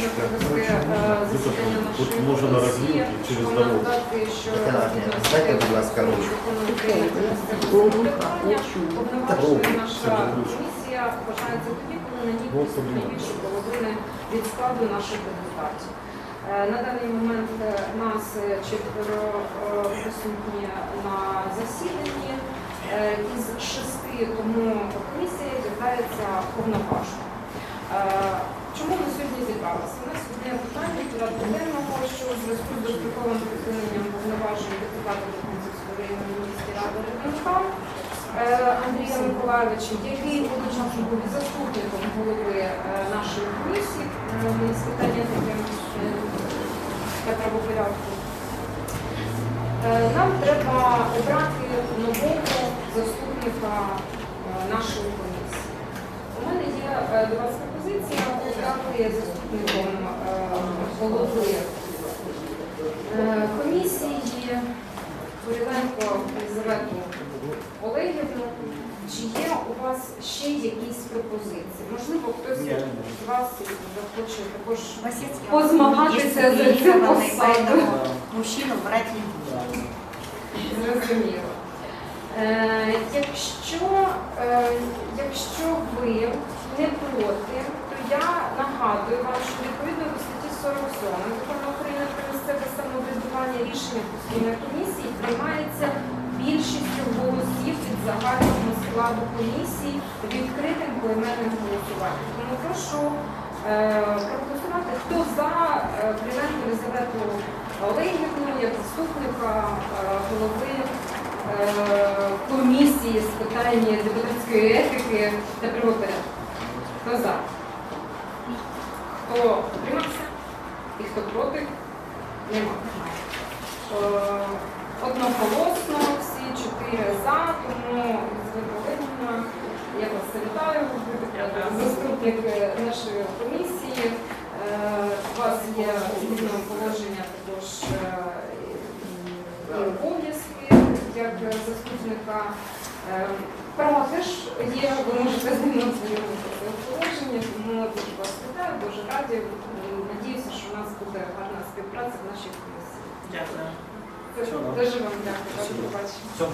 можна провести е, засідання нашої на комісії, через щоб дорогу. нагадати, що дайте, будь ласка, ручку. Наша комісія вважається тоді, коли на ній присутні більше половини від складу наших депутатів. Е, На даний момент е, нас е, четверо е, присутні на засіданні. Е, Із шести, тому комісія являється повноважною. Що у зв'язку з достроковим припиненням повноважень депутата Докунцівської районної міської ради Ребенка е, Андрія Миколаєвича, який одночасно був заступником голови е, нашої комісії з питання та правопорядку. Е, Нам треба обрати нового заступника нашої комісії. У мене є до вас пропозиція обрати заступником голови комісії Куриленко Єлизавету Олегівну. Чи є у вас ще якісь пропозиції? Можливо, хтось з вас захоче також Позмагатися за цю посаду. мужчину брать не. Зрозуміло. Е, якщо, е, якщо ви не проти, то я нагадую вам, що відповідно 47 Закону України про місцеве самоврядування рішення постійної комісії приймається більшістю голосів від загального складу комісії відкритим поіменним голосуванням. Тому прошу е, проголосувати, хто за е, Кривенко Єлизавету Олегівну як заступника е, голови е, комісії з питань депутатської етики та правопорядку. Хто за? Хто утримався? І хто проти? Нема. Е, Одноголосно всі чотири за, тому Олегівна, я вас вітаю, ви заступник е, нашої комісії. Е, У вас є згідно положення також обов'язки як заступника. Права теж є, ви можете з ним ознайомитися в положенні, тому дуже вас вітаю, дуже раді. буде гарна співпраця в нашій комісії. Дякую. Дуже вам дякую. До побачення. Все.